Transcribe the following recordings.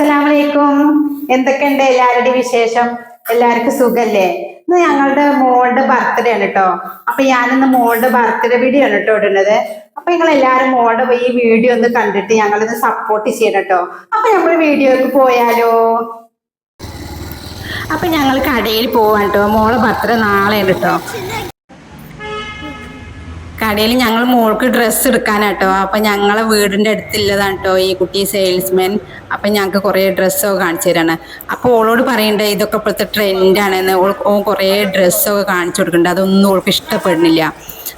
അസ്സലാമലൈക്കും. എന്തൊക്കെയുണ്ട് എല്ലാവരുടെയും വിശേഷം? എല്ലാവർക്കും സുഖല്ലേ? ഇന്ന് ഞങ്ങളുടെ മോളുടെ ബർത്ത്ഡേ ആണ് കേട്ടോ അപ്പൊ ഞാനിന്ന് മോളുടെ ബർത്ത്ഡേ വീഡിയോ ആണ് കേട്ടോ ഇടുന്നത്. അപ്പൊ നിങ്ങൾ എല്ലാവരും മോളുടെ ഈ വീഡിയോ ഒന്ന് കണ്ടിട്ട് ഞങ്ങളിന്ന് സപ്പോർട്ട് ചെയ്യണം കേട്ടോ അപ്പൊ നമ്മൾ വീഡിയോക്ക് പോയാലോ? അപ്പൊ ഞങ്ങൾ കടയിൽ പോവാൻ കേട്ടോ മോളെ ബർത്ത്ഡേ നാളെ കേട്ടോ കടയിൽ ഞങ്ങൾ മോൾക്ക് ഡ്രസ്സ് എടുക്കാനാട്ടോ. അപ്പൊ ഞങ്ങളെ വീടിന്റെ അടുത്തുള്ളതാണ് കേട്ടോ ഈ കുട്ടി സെയിൽസ്മാൻ അപ്പൊ ഞങ്ങൾക്ക് കുറേ ഡ്രസ്സൊക്കെ കാണിച്ചു തരാണ്. അപ്പൊ ഓളോട് പറയണ്ടേ ഇതൊക്കെ ഇപ്പോഴത്തെ ട്രെൻഡാണെന്ന് ഓൾ ഓ കുറേ ഡ്രസ്സൊക്കെ കാണിച്ചു കൊടുക്കുന്നുണ്ട് അതൊന്നും ഓൾക്ക് ഇഷ്ടപ്പെടുന്നില്ല.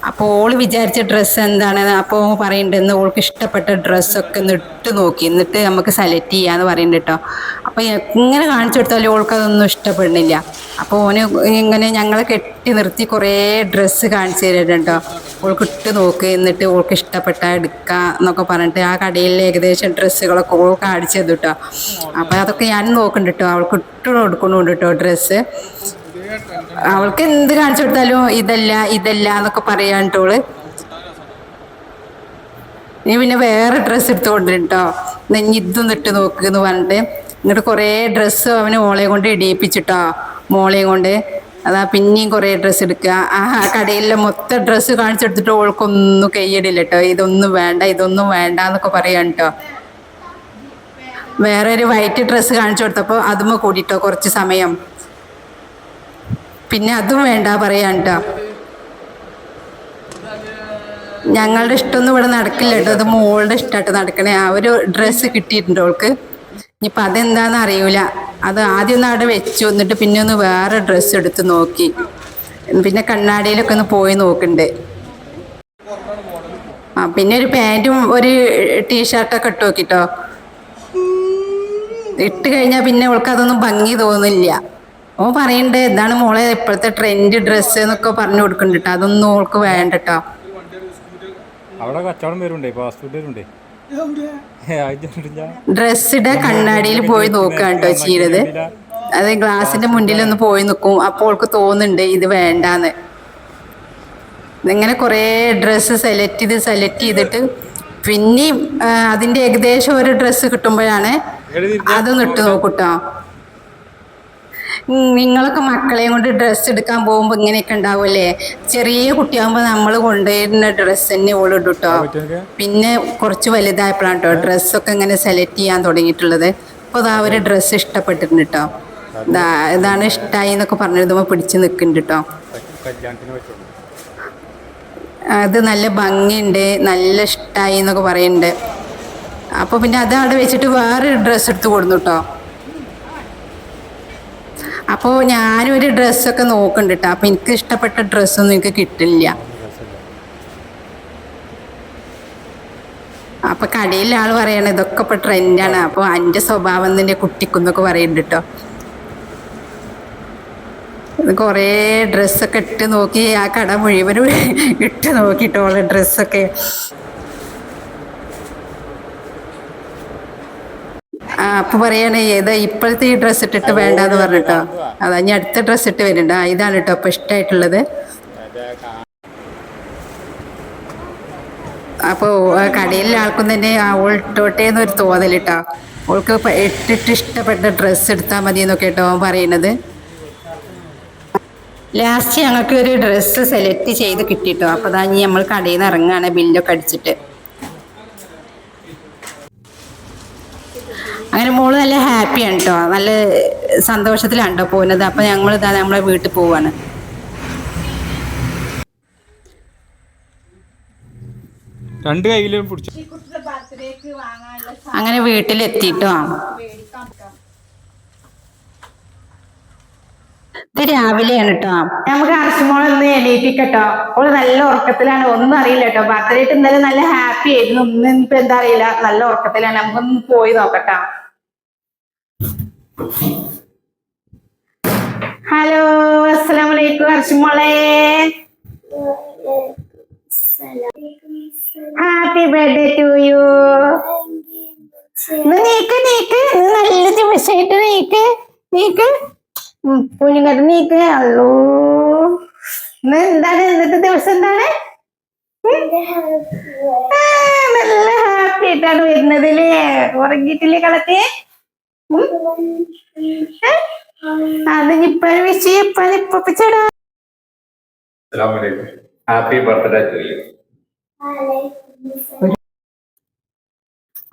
അപ്പോൾ ഓൾ വിചാരിച്ച ഡ്രസ്സ് എന്താണ് അപ്പോൾ പറയുന്നുണ്ട് ഇന്ന് ഓൾക്ക് ഇഷ്ടപ്പെട്ട ഡ്രസ്സൊക്കെ ഒന്ന് ഇട്ട് നോക്കി. എന്നിട്ട് നമുക്ക് സെലക്ട് ചെയ്യാന്ന് പറയുന്നുണ്ട് കേട്ടോ അപ്പോൾ എങ്ങനെ കാണിച്ചു കൊടുത്താലും ഓൾക്ക് അതൊന്നും ഇഷ്ടപ്പെടുന്നില്ല. അപ്പോൾ ഓന് ഇങ്ങനെ ഞങ്ങളെ കെട്ടി നിർത്തി കുറേ ഡ്രസ്സ് കാണിച്ചു തരുന്നുണ്ടോ ഓൾക്ക് ഇട്ട് നോക്ക് എന്നിട്ട് ഓൾക്ക് ഇഷ്ടപ്പെട്ട എടുക്കുക എന്നൊക്കെ പറഞ്ഞിട്ട് ആ കടയിൽ ഏകദേശം ഡ്രസ്സുകളൊക്കെ ഓൾ കാണിച്ചു തന്നു കേട്ടോ അപ്പോൾ അതൊക്കെ ഞാൻ നോക്കുന്നുണ്ട് കേട്ടോ അവൾക്ക് ഇട്ട് കൊടുക്കുന്നുണ്ട് കേട്ടോ ഡ്രസ്സ് അവൾക്ക് എന്ത് കാണിച്ചു കൊടുത്താലും ഇതല്ല ഇതല്ല എന്നൊക്കെ പറയാണ്ടോൾ നീ പിന്നെ വേറെ ഡ്രസ്സ് എടുത്ത് കൊണ്ടിട്ടോ ഇതും ഇട്ട് നോക്കുക എന്ന് പറഞ്ഞിട്ട് എന്നിട്ട് കുറേ ഡ്രസ്സ് അവന് മോളെ കൊണ്ട് ഇടിയിപ്പിച്ചിട്ടോ. മോളെ കൊണ്ട്. അതാ പിന്നെയും കുറേ ഡ്രസ്സ് എടുക്കുക ആ കടയിലെ മൊത്തം ഡ്രസ്സ് കാണിച്ചെടുത്തിട്ട് ഓൾക്കൊന്നും കൈയടില്ല കേട്ടോ ഇതൊന്നും വേണ്ട ഇതൊന്നും വേണ്ട എന്നൊക്കെ പറയാൻ കേട്ടോ വേറെ ഒരു വൈറ്റ് ഡ്രസ്സ് കാണിച്ചു കൊടുത്തപ്പോൾ അതുമ്മ കൂടിട്ടോ കുറച്ച് സമയം. പിന്നെ അതും വേണ്ട പറയാൻ കേട്ടോ ഞങ്ങളുടെ ഇഷ്ടമൊന്നും ഇവിടെ നടക്കില്ല കേട്ടോ അത് മോളുടെ ഇഷ്ടമായിട്ട് നടക്കണേ. ആ ഒരു ഡ്രസ്സ് കിട്ടിയിട്ടുണ്ട് അവൾക്ക് ഇനിയിപ്പോൾ അതെന്താണെന്ന് അറിയൂല. അത് ആദ്യം ഒന്ന് അവിടെ വെച്ചു. എന്നിട്ട് പിന്നെ ഒന്ന് വേറെ ഡ്രസ്സ് എടുത്ത് നോക്കി. പിന്നെ കണ്ണാടിയിലൊക്കെ ഒന്ന് പോയി നോക്കണ്ടേ. ആ പിന്നെ ഒരു പാന്റും ഒരു ടീഷർട്ടൊക്കെ ഇട്ട് നോക്കിട്ടോ ഇട്ട് കഴിഞ്ഞാൽ പിന്നെ അവൾക്ക് അതൊന്നും ഭംഗി തോന്നില്ല. ഓ പറയണ്ട് ഇതാണ് മോളെ ഇപ്പോഴത്തെ ട്രെൻഡ് ഡ്രസ്സ് എന്നൊക്കെ പറഞ്ഞു കൊടുക്കുന്നുണ്ട്. അതൊന്നും ഓൾക്ക് വേണ്ടട്ടോ. അവിടെ കച്ചവടം വരുന്നുണ്ടേ ഫാസ്റ്റ് ഫുഡ് വരുന്നുണ്ടേ? ഡ്രസ്സിടെ കണ്ണാടിയിൽ പോയി നോക്കുകയാണ് കേട്ടോ ചെയ്യണത്. അത് ഗ്ലാസിന്റെ മുന്നിൽ ഒന്ന് പോയി നിൽക്കും അപ്പോൾ അവൾക്ക് തോന്നുന്നുണ്ട് ഇത് വേണ്ടാന്ന്. ഇങ്ങനെ കുറേ ഡ്രസ്സ് സെലക്ട് ചെയ്ത് സെലക്ട് ചെയ്തിട്ട് പിന്നെയും അതിന്റെ ഏകദേശം ഒരു ഡ്രസ്സ് കിട്ടുമ്പോഴാണ് അതൊന്ന് ഇട്ട് നോക്കൂട്ടോ. നിങ്ങളൊക്കെ മക്കളെയും കൊണ്ട് ഡ്രസ്സ് എടുക്കാൻ പോകുമ്പോൾ ഇങ്ങനെയൊക്കെ ഉണ്ടാവുമല്ലേ? ചെറിയ കുട്ടിയാകുമ്പോൾ നമ്മൾ കൊണ്ടുവരുന്ന ഡ്രസ്സ് തന്നെ ഓളിടും കേട്ടോ പിന്നെ കുറച്ച് വലുതായപ്പോഴാണ് കേട്ടോ ഡ്രസ്സൊക്കെ ഇങ്ങനെ സെലക്ട് ചെയ്യാൻ തുടങ്ങിയിട്ടുള്ളത്. അപ്പോൾ അതാ ഒരു ഡ്രസ്സ് ഇഷ്ടപ്പെട്ടിട്ടുണ്ട് കേട്ടോ ഇതാ ഇതാണ് ഇഷ്ടമായി എന്നൊക്കെ പറഞ്ഞിരുമ്പോൾ പിടിച്ചു നിൽക്കുന്നുണ്ട് കേട്ടോ അത് നല്ല ഭംഗിയുണ്ട് നല്ല ഇഷ്ടമായി എന്നൊക്കെ പറയുന്നുണ്ട്. അപ്പോൾ പിന്നെ അത് അവിടെ വെച്ചിട്ട് വേറൊരു ഡ്രസ്സ് എടുത്ത് കൊടുന്നു കേട്ടോ അപ്പോൾ ഞാനും ഒരു ഡ്രസ്സൊക്കെ നോക്കുന്നുണ്ട് കേട്ടോ അപ്പോൾ എനിക്ക് ഇഷ്ടപ്പെട്ട ഡ്രസ്സൊന്നും എനിക്ക് കിട്ടില്ല. അപ്പൊ കടയിലെ ആൾ പറയണ ഇതൊക്കെ ഇപ്പൊ ട്രെൻഡാണ്. അപ്പോൾ എന്റെ സ്വഭാവം തന്നെ കുട്ടിക്കുന്നൊക്കെ പറയുന്നുണ്ട് കേട്ടോ കുറേ ഡ്രസ്സൊക്കെ ഇട്ട് നോക്കി ആ കട മുഴുവനും ഇട്ട് നോക്കിട്ടോളെ ഡ്രസ്സൊക്കെ. അപ്പൊ പറയണേ ഏതാ ഇപ്പോഴത്തെ ഈ ഡ്രസ്സ് ഇട്ടിട്ട് വേണ്ടാന്ന് പറഞ്ഞിട്ടോ? അതാ ഇനി അടുത്ത ഡ്രസ്സ് ഇട്ട് വരുന്നുണ്ട്. ഇതാണ് കേട്ടോ അപ്പൊ ഇഷ്ടമായിട്ടുള്ളത് അപ്പോൾ കടയിലെ ആൾക്കും തന്നെ ആ ഓൾ ഇട്ടോട്ടെ എന്നൊരു തോന്നൽ കേട്ടോ ഓൾക്ക് ഇട്ടിട്ട് ഇഷ്ടപ്പെട്ട ഡ്രസ്സ് എടുത്താൽ മതി എന്നൊക്കെ കേട്ടോ പറയണത്. ലാസ്റ്റ് ഞങ്ങൾക്ക് ഒരു ഡ്രസ്സ് സെലക്ട് ചെയ്ത് കിട്ടിട്ടോ. അപ്പോൾ അതാ ഇനി നമ്മൾ കടയിൽ നിന്ന് ഇറങ്ങുകയാണ് ബില്ലൊക്കെ അടിച്ചിട്ട്. അങ്ങനെ മോൾ നല്ല ഹാപ്പിയാണ് കേട്ടോ നല്ല സന്തോഷത്തിലാണ് കേട്ടോ പോകുന്നത് അപ്പം ഞങ്ങൾ ഇതാ നമ്മളെ വീട്ടിൽ പോവാണ്. രണ്ട് കയ്യിലും പിടിച്ചു അങ്ങനെ വീട്ടിലെത്തിട്ടോ. ഇത് രാവിലെയാണ് കേട്ടോ നമുക്ക് അർച്ചുമോളൊന്ന് എണീപ്പിക്കട്ടോ. ഓൾ നല്ല ഉറക്കത്തിലാണ്. ഒന്നും അറിയില്ല കേട്ടോ ബർത്ത്ഡേ ഇന്നലെ നല്ല ഹാപ്പി ആയിരുന്നു. ഒന്നും ഇപ്പൊ എന്താ അറിയില്ല. നല്ല ഉറക്കത്തിലാണ്. നമുക്കൊന്ന് പോയി നോക്കട്ടോ. ഹലോ അസ്സലാമലൈക്കും അർച്ചുമോളെ ഹാപ്പി ബർത്ത്ഡേ ടു യു നീക്ക് നീക്ക്. നല്ല ദിവസമായിട്ട് നീക്ക്. നീക്ക്. പുലിങ്ങട്ട് നീക്ക്. അല്ലോ ഇന്ന് എന്താണ്? ഇന്നത്തെ ദിവസം എന്താണ്? നല്ല ഹാപ്പി ആയിട്ടാണ് വരുന്നത് അല്ലേ ഉറങ്ങിയിട്ടില്ലേ കളത്തി ഹാപ്പി ബർത്ത്ഡേ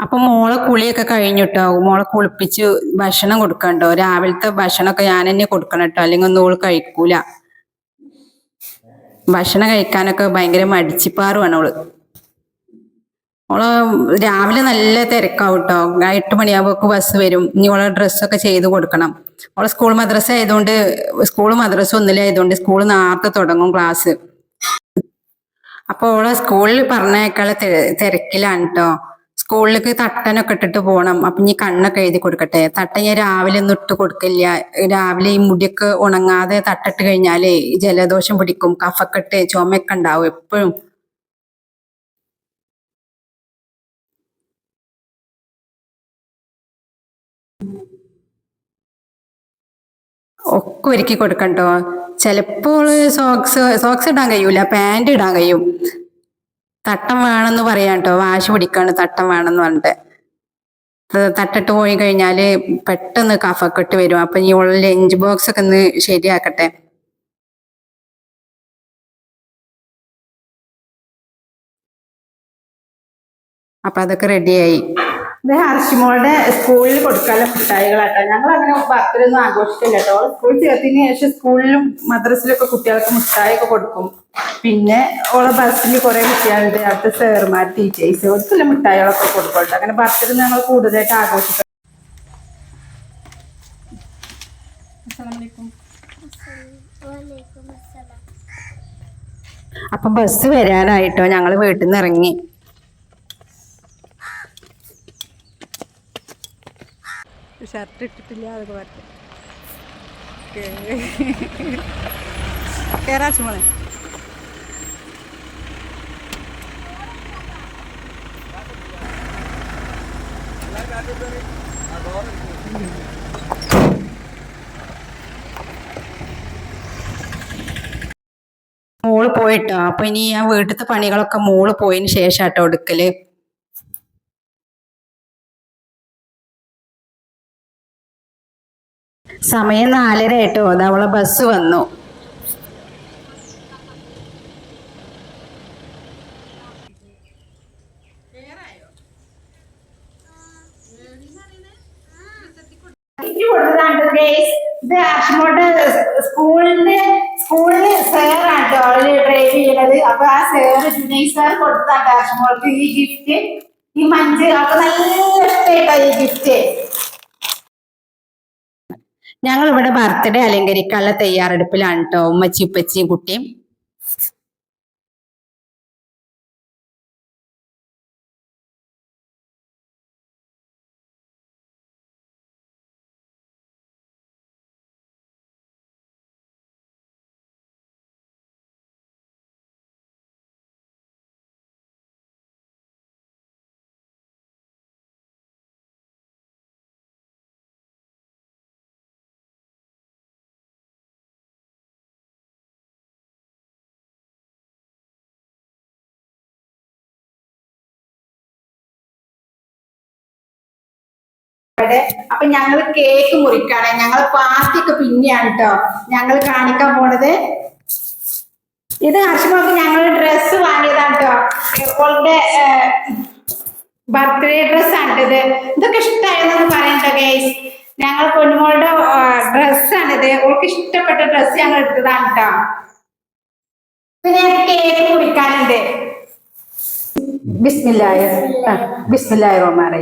അപ്പൊ മോളെ കുളിയൊക്കെ കഴിഞ്ഞിട്ടോ? മോളെ കുളിപ്പിച്ച് ഭക്ഷണം കൊടുക്കണ്ടോ? രാവിലത്തെ ഭക്ഷണമൊക്കെ ഞാൻ തന്നെ കൊടുക്കണം കേട്ടോ. അല്ലെങ്കിൽ ഒന്നും ഓൾ കഴിക്കൂല. ഭക്ഷണം കഴിക്കാനൊക്കെ ഭയങ്കര മടിച്ചിപ്പാറുമാണ് ഓൾ. ഓൾ രാവിലെ നല്ല തിരക്കാവും കേട്ടോ എട്ട് മണിയാകുമ്പോൾ ബസ് വരും. ഇനി ഓളെ ഡ്രസ്സൊക്കെ ചെയ്ത് കൊടുക്കണം. ഓളെ സ്കൂൾ മദ്രസ ആയതുകൊണ്ട് സ്കൂൾ മദ്രസ ഒന്നിലായതുകൊണ്ട് സ്കൂൾ നേരത്തെ തുടങ്ങും ക്ലാസ് അപ്പൊ ഓളെ സ്കൂളിൽ പറഞ്ഞേക്കാളെ തിരക്കിലാണ് കേട്ടോ സ്കൂളിലേക്ക് തട്ടനൊക്കെ ഇട്ടിട്ട് പോകണം അപ്പൊ ഇനി കണ്ണൊക്കെ എഴുതി കൊടുക്കട്ടെ. തട്ട ഞാൻ രാവിലെ ഒന്നും ഇട്ട് കൊടുക്കില്ല. രാവിലെ ഈ മുടിയൊക്കെ ഉണങ്ങാതെ തട്ടിട്ട് കഴിഞ്ഞാലേ ജലദോഷം പിടിക്കും. കഫക്കെട്ട് ചുമയൊക്കെ ഉണ്ടാവും എപ്പോഴും. ഒക്കെ ഒരുക്കി കൊടുക്കണ്ടോ ചിലപ്പോൾ സോക്സ് സോക്സ് ഇടാൻ കഴിയൂല പാന്റ് ഇടാൻ കഴിയും. തട്ടം വേണമെന്ന് പറയാട്ടോ വാശി പിടിക്കാണ് തട്ടം വേണമെന്ന് പറഞ്ഞിട്ട്. തട്ടിട്ട് പോയി കഴിഞ്ഞാൽ പെട്ടെന്ന് കഫക്കെട്ട് വരും. അപ്പൊ ഈ ഉള്ള ലഞ്ച് ബോക്സ് ഒക്കെ ഒന്ന് ശരിയാക്കട്ടെ. അപ്പൊ അതൊക്കെ റെഡിയായി ഇത് ഹർഷിമോളുടെ സ്കൂളിൽ കൊടുക്കാനുള്ള മിഠായികളാട്ടോ. ഞങ്ങൾ അങ്ങനെ ബർത്ത്ഡേ ആഘോഷിക്കില്ല കേട്ടോ സ്കൂൾ ചേർത്തതിന് ശേഷം സ്കൂളിലും മദ്രസിലൊക്കെ കുട്ടികൾക്ക് മിഠായി ഒക്കെ കൊടുക്കും. പിന്നെ ഓളെ ബസ്സിൽ കുറെ കുട്ടികളുണ്ട്. അവിടുത്തെ സാറുമാർ ടീച്ചേഴ്സ് അവർക്കുള്ള മിഠായികളൊക്കെ കൊടുക്കും. അങ്ങനെ ബർത്ത്ഡേ ഞങ്ങൾ കൂടുതലായിട്ട് ആഘോഷിക്കും അപ്പം ബസ് വരാനായിട്ടോ? ഞങ്ങൾ വീട്ടിൽ നിന്ന് ഇറങ്ങി. ഷർട്ട് ഇട്ടിട്ടില്ല അതൊക്കെ പറഞ്ഞു കേറാച്ചു ചുമളെ മോൾ പോയിട്ടോ. അപ്പൊ ഇനി ഞാൻ വീട്ടിലത്തെ പണികളൊക്കെ മോൾ പോയതിന് ശേഷം കേട്ടോ എടുക്കൽ. സമയം നാലര ആയിട്ടോ. അത് അവളെ ബസ് വന്നു. സ്കൂളിന്റെ സ്കൂളിൽ സാറാണ് അവൾ ഡ്രൈവ് ചെയ്യണത്. അപ്പൊ ആ സാറ് ജുനൈ സാർ കൊടുത്തതാണ് ആഷ്മോൾക്ക് ഈ ഗിഫ്റ്റ് ഈ മഞ്ച് അപ്പൊ നല്ല ഇഷ്ടമായിട്ടോ ഈ ഗിഫ്റ്റ് ഞങ്ങൾ ഇവിടെ ബർത്ത്ഡേ അലങ്കരിക്കാനുള്ള തയ്യാറെടുപ്പിലാണ് കേട്ടോ ഉമ്മച്ചി ഉപ്പച്ചിയും കുട്ടിയും. ഇവിടെ അപ്പൊ ഞങ്ങൾ കേക്ക് മുറിക്കാണ്. ഞങ്ങൾ പാർട്ടി ഒക്കെ പിന്നെയാണ് കേട്ടോ ഞങ്ങൾ കാണിക്കാൻ പോണത്. ഇത് ഹർഷമോൾക്ക് ഞങ്ങൾ ഡ്രസ്സ് വാങ്ങിയതാണ് കേട്ടോ ഓളുടെ ബർത്ത്ഡേ ഡ്രസ് ആണ് ഇത്. ഇതൊക്കെ ഇഷ്ടമായിരുന്നു പറയണ്ടോ ഗൈസ് ഞങ്ങൾ പൊന്നുമോളുടെ ഡ്രസ്സാണിത് ഓൾക്ക് ഇഷ്ടപ്പെട്ട ഡ്രസ്സ് ഞങ്ങൾ എടുത്തതാണ് കേട്ടോ പിന്നെ കേക്ക് മുറിക്കാനുണ്ട്. ബിസ്മില്ലായ ബിസ്മില്ലായ റോമാറേ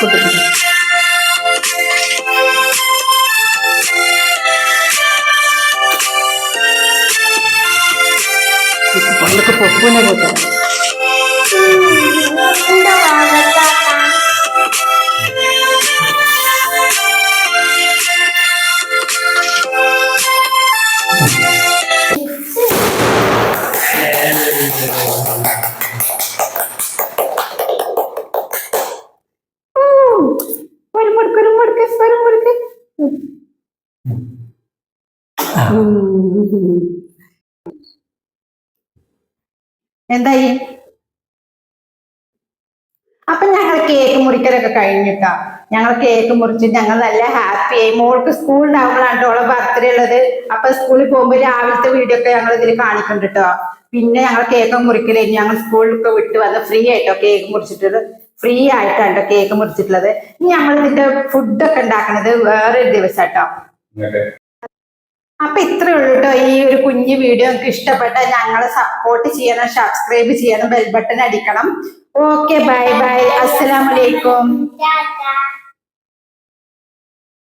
করতে পারি পড়ালেখা পড়ব না বোধ എന്തായി? അപ്പൊ ഞങ്ങൾ കേക്ക് മുറിക്കലൊക്കെ കഴിഞ്ഞിട്ടാ. ഞങ്ങൾ കേക്ക് മുറിച്ച് ഞങ്ങൾ നല്ല ഹാപ്പി ആയി. മോൾക്ക് സ്കൂളിലാവുമ്പോഴാണ് ഓളെ ബർത്ത്ഡേ ഉള്ളത്. അപ്പൊ സ്കൂളിൽ പോകുമ്പോൾ രാവിലത്തെ വീഡിയോ ഒക്കെ ഞങ്ങൾ ഇതിൽ കാണിക്കുന്നുണ്ട് കേട്ടോ പിന്നെ ഞങ്ങൾ കേക്ക് മുറിക്കൽ കഴിഞ്ഞ് ഞങ്ങൾ സ്കൂളിലൊക്കെ വിട്ട് വന്ന് ഫ്രീ ആയിട്ടോ കേക്ക് മുറിച്ചിട്ടുള്ളത് ഫ്രീ ആയിട്ടാണ് കേക്ക് മുറിച്ചിട്ടുള്ളത്. ഇനി ഞങ്ങൾ ഇതിന്റെ ഫുഡൊക്കെ ഉണ്ടാക്കുന്നത് വേറെ ഒരു ദിവസം കേട്ടോ അപ്പൊ ഇത്രേ ഉള്ളൂ കേട്ടോ ഈ ഒരു കുഞ്ഞു വീഡിയോ. നിങ്ങൾക്ക് ഇഷ്ടപ്പെട്ട ഞങ്ങളെ സപ്പോർട്ട് ചെയ്യണം സബ്സ്ക്രൈബ് ചെയ്യണം ബെൽ ബട്ടൺ അടിക്കണം. ഓക്കെ ബൈ ബൈ അസ്സലാമലൈക്കും.